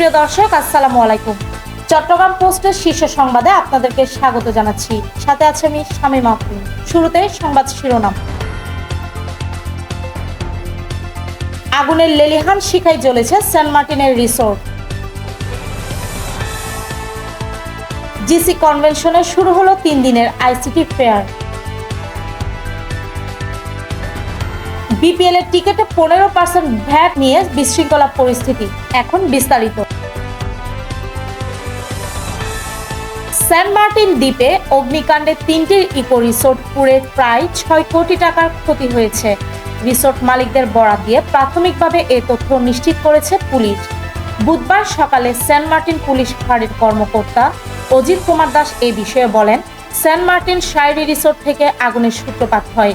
সুপ্রিয় দর্শক, আসসালামু আলাইকুম। চট্টগ্রাম পোস্টের শীর্ষ সংবাদে আপনাদেরকে স্বাগত জানাচ্ছি। সাথে আছে আমি শামীম আফরিন শুরুতে সংবাদ শিরোনাম। আগুনের লেলিহান শিখায় জ্বলেছে সেন্ট মার্টিনের রিসোর্ট। জিসি কনভেনশনে শুরু হলো তিন দিনের আইসিটি ফেয়ার। বিপিএল এর টিকেটে পনেরো পার্সেন্ট ভ্যাট নিয়ে বিশৃঙ্খলা পরিস্থিতি এখন বিস্তারিত। সেন্ট মার্টিন দ্বীপে অগ্নিকাণ্ডে তিনটি ইকো রিসোর্ট পুড়ে প্রায় ছয় কোটি টাকার ক্ষতি হয়েছে। রিসোর্ট মালিকদের বরাত দিয়ে প্রাথমিকভাবে এ তথ্য নিশ্চিত করেছে পুলিশ। বুধবার সকালে সেন্ট মার্টিন পুলিশ ফাঁড়ির কর্মকর্তা অজিত কুমার দাস এ বিষয়ে বলেন সেন্ট মার্টিন শায়রি রিসোর্ট থেকে আগুনের সূত্রপাত হয়।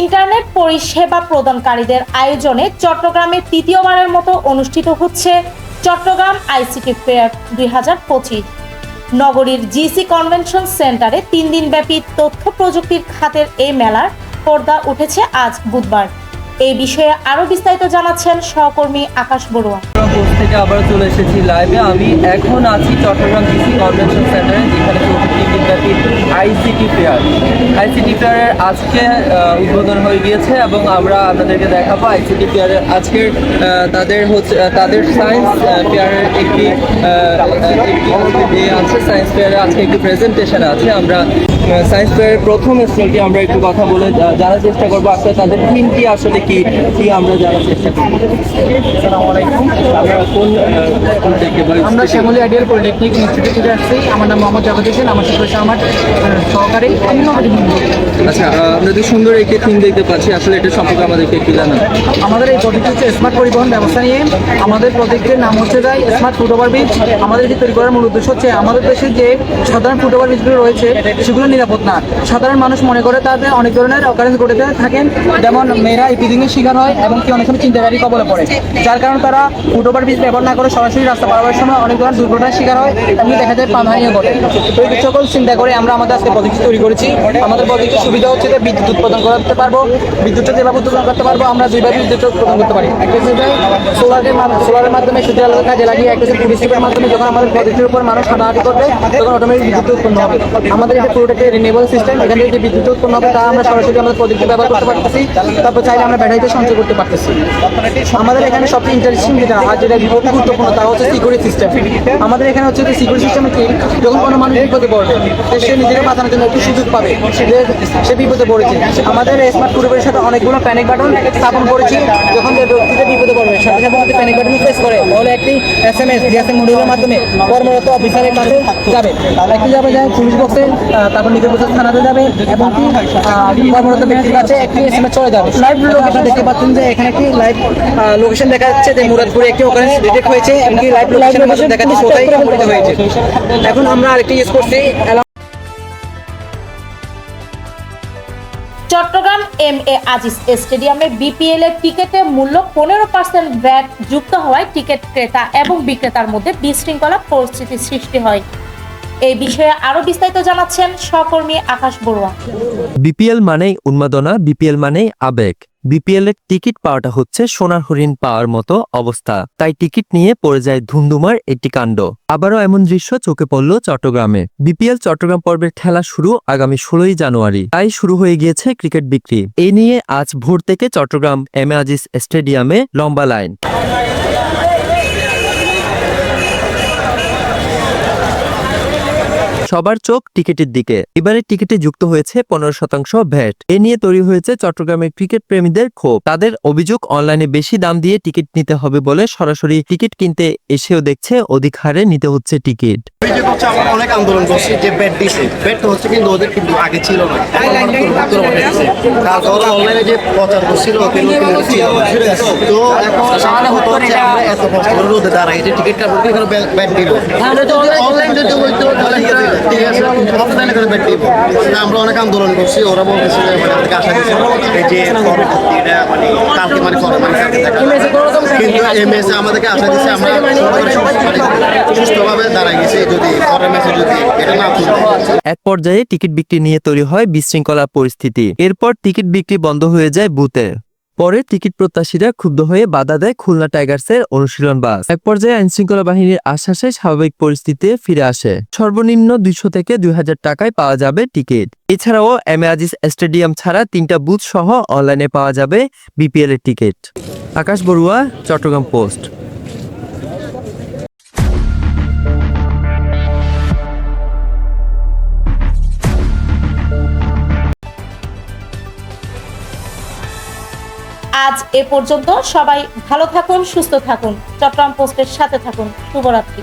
ইন্টারনেট পরিষেবা প্রদানকারীদের আয়োজনে চট্টগ্রামে তৃতীয়বারের মতো অনুষ্ঠিত হচ্ছে চট্টগ্রাম আইসিটি ফেয়ার দুই হাজার পঁচিশ। নগরীর জিসি কনভেনশন সেন্টারে তিন দিনব্যাপী তথ্য প্রযুক্তির খাতের এই মেলার পর্দা উঠেছে আজ বুধবার। এই বিষয়ে আরও বিস্তারিত জানাচ্ছেন সহকর্মী আকাশ বড়ুয়া। থেকে আবার চলে এসেছি লাইভে আমি এখন আছি চট্টগ্রাম ডিসি কনভেনশন সেন্টারে, যেখানে আইসিটি ফেয়ার আইসিটি ফেয়ারের আজকে উদ্বোধন হয়ে গিয়েছে এবং আমরা আপনাদেরকে দেখাবো আইসিটি ফেয়ারের আজকের তাদের হচ্ছে তাদের সায়েন্স ফেয়ারের একটি ইয়ে আছে সায়েন্স ফেয়ারে আজকে একটি প্রেজেন্টেশন আছে। আমরা সায়েন্স ফেয়ারের প্রথম স্টলটি আমরা একটু কথা বলে জানার চেষ্টা করব। আসলে তাদের থিমটি আসলে কি কি আমরা জানার চেষ্টা করব? আপনারা কোন আমরা শ্যামলী আইডিয়াল পলিটেকনিক ইনস্টিটিউট থেকে আসছি আমার নাম মোহাম্মদ জাভেদ হোসেন। আমার সাথে আমার সহকারী আমি। আচ্ছা আমরা তো সুন্দর একটি থিম দেখতে পাচ্ছি। আসলে এটা সম্পর্কে আমাদেরকে একটু জানান। আমাদের এই প্রজেক্ট হচ্ছে স্মার্ট পরিবহন ব্যবস্থা নিয়ে। আমাদের প্রজেক্টের নাম হচ্ছে যাই স্মার্ট ফুট ওভার ব্রিজ আমাদের এটি তৈরি করার মূল উদ্দেশ্য হচ্ছে আমাদের দেশে যে সাধারণ ফুট ওভার ব্রিজগুলো রয়েছে সেগুলো নিরাপদ না। সাধারণ মানুষ মনে করে তাদের অনেক ধরনের অকারেন্স ঘটে থাকেন। যেমন মেয়েরা ইপিদিনের শিকার হয় এবং কি অনেক সময় চিন্তাকারী কবলে পড়ে। যার কারণে তারা ফুট ওভার ব্রিজ ব্যবহার না করে সরাসরি রাস্তা পারাবার সময় অনেক ধরনের দুর্ঘটনার শিকার হয় এমনি দেখা যায় প্রাণহানিও ঘটে সকল চিন্তা করে আমরা আমাদের আজকে প্রজেক্ট তৈরি করেছি। আমাদের প্রজেক্টের সুবিধা হচ্ছে যে বিদ্যুৎ উৎপাদন করতে পারব, বিদ্যুৎটা যেভাবে উৎপাদন করতে পারব, আমরা দুইভাবে বিদ্যুৎ উৎপাদন করতে পারি। সোলারের সোলারের মাধ্যমে সূর্যের আলোকে কাজে লাগিয়ে একটা হচ্ছে মাধ্যমে যখন আমাদের প্রজেক্টের উপর মানুষ হাঁটাহাঁটি করবে, তখন অটোমেটিক বিদ্যুৎ উৎপন্ন হবে। আমাদের এটা পুরোটা একটা রিনিউয়েবল সিস্টেম এখান থেকে যে বিদ্যুৎ উৎপন্ন হবে, তা আমরা সরাসরি আমাদের প্রজেক্টে ব্যবহার করতে পারতেছি। তারপর চাইলে আমরা ব্যাটারিতে সঞ্চয় করতে পারতেছি। আমাদের এখানে সবচেয়ে ইন্টারেস্টিং যেটা, আর যেটা গুরুত্বপূর্ণ, তা হচ্ছে সিকিউরিটি সিস্টেম আমাদের এখানে হচ্ছে যে সিকিউরিটি সিস্টেম কি, যখন কোনো মানুষ বিপদে পড়বে সে নিজেকে বাঁচানোর জন্য একটু সুযোগ পাবে। সে বিপদে পড়েছে। আমাদের স্মার্ট পরিবারের সাথে অনেকগুলো প্যানিক বাটন স্থাপন করেছি। যখন যে ব্যক্তিটা বিপদে পড়বে সাথে সাথে যদি প্যানিক বাটন প্রেস করে তাহলে একটি এস এম এস ডিএসএম মডিউলের মাধ্যমে কর্মরত অফিসারের কাছে যাবে। একটি যাবে যায় পুলিশ বক্সে তারপর নিজের বছর থানাতে যাবে এবং কি কর্মরত ব্যক্তির কাছে একটি এস এম এস চলে যাবে। লাইভ লোকেশন দেখতে পাচ্ছেন যে এখানে একটি লাইভ লোকেশন দেখা যাচ্ছে যে মুরাদপুরে একটি ওখানে ডিটেক্ট হয়েছে এমনকি লাইভ লোকেশনের মাধ্যমে দেখা যাচ্ছে কোথায় হয়েছে। এখন আমরা আরেকটি ইউজ করছি। চট্টগ্রাম এম এ আজিজ স্টেডিয়ামে বিপিএল এর টিকেটে মূল্য পনেরো পার্সেন্ট ব্যাট যুক্ত হওয়ায় টিকিট ক্রেতা এবং বিক্রেতার মধ্যে বিশৃঙ্খলা পরিস্থিতি সৃষ্টি হয়। এই বিষয়ে আরও বিস্তারিত জানাচ্ছেন সহকর্মী আকাশ বড়ুয়া। বিপিএল মানেই উন্মাদনা, বিপিএল মানেই আবেগ। বিপিএল এর টিকিট পাওয়াটা হচ্ছে সোনার হরিণ পাওয়ার মতো অবস্থা। তাই টিকিট নিয়ে পড়ে যায় ধুমধুমার একটি কাণ্ড। আবারও এমন দৃশ্য চোখে পড়ল চট্টগ্রামে। বিপিএল চট্টগ্রাম পর্বের খেলা শুরু আগামী ষোলোই জানুয়ারি। তাই শুরু হয়ে গিয়েছে ক্রিকেট বিক্রি। এই নিয়ে আজ ভোর থেকে চট্টগ্রাম এম স্টেডিয়ামে লম্বা লাইন। সবার চোখ টিকিটের দিকে। এবারে টিকিটে যুক্ত হয়েছে পনেরো শতাংশ ভ্যাট। এ নিয়ে তৈরি হয়েছে চট্টগ্রামের ক্রিকেট প্রেমীদের ক্ষোভ। তাদের অভিযোগ, অনলাইনে বেশি দাম দিয়ে টিকিট নিতে হবে বলে সরাসরি টিকিট কিনতে এসেও দেখছে অধিক হারে নিতে হচ্ছে টিকিট। অভিযোগ হচ্ছে আমরা অনেক আন্দোলন করছি যে বেড দিছে। বেড হচ্ছে কিন্তু ওদের কিন্তু আগে ছিল না তারপরে অনলাইনে যে প্রচার করছিল। তো এখন সামনে হতো হচ্ছে আমরা এত কষ্ট করে রোদে দাঁড়াই যে টিকিট কাটবো এখানে বেড দিব? অনলাইন যদি হইতো তাহলে ঠিক আছে। অফলাইনে করে বেড দিব। আমরা অনেক আন্দোলন করছি ওরা বলতেছে যে মানে আমাদেরকে আশা দিচ্ছে এই যে পরবর্তী এটা মানে কালকে মানে করে মানে। কিন্তু আমাদেরকে আশা দিচ্ছে আমরা সুস্থভাবে দাঁড়াই গেছি। এক পর্যায়ে টিকিট বিক্রি নিয়ে তৈরি হয় বিশৃঙ্খলা পরিস্থিতি। এরপর টিকিট বিক্রি বন্ধ হয়ে যায় বুথে। পরে টিকিট প্রত্যাশীরা ক্ষুব্ধ হয়ে বাধা দেয় খুলনা টাইগার্সের অনুশীলন বাস। এক পর্যায়ে আইনশৃঙ্খলা বাহিনীর আশ্বাসে স্বাভাবিক পরিস্থিতিতে ফিরে আসে। সর্বনিম্ন দুইশো থেকে দুই হাজার টাকায় পাওয়া যাবে টিকিট। এছাড়াও এম আজিজ স্টেডিয়াম ছাড়া তিনটা বুথ সহ অনলাইনে পাওয়া যাবে বিপিএল এর টিকিট। আকাশ বড়ুয়া, চট্টগ্রাম পোস্ট। আজ এ পর্যন্ত সবাই ভালো থাকুন সুস্থ থাকুন। চট্টগ্রাম পোস্টের সাথে থাকুন। শুভরাত্রি।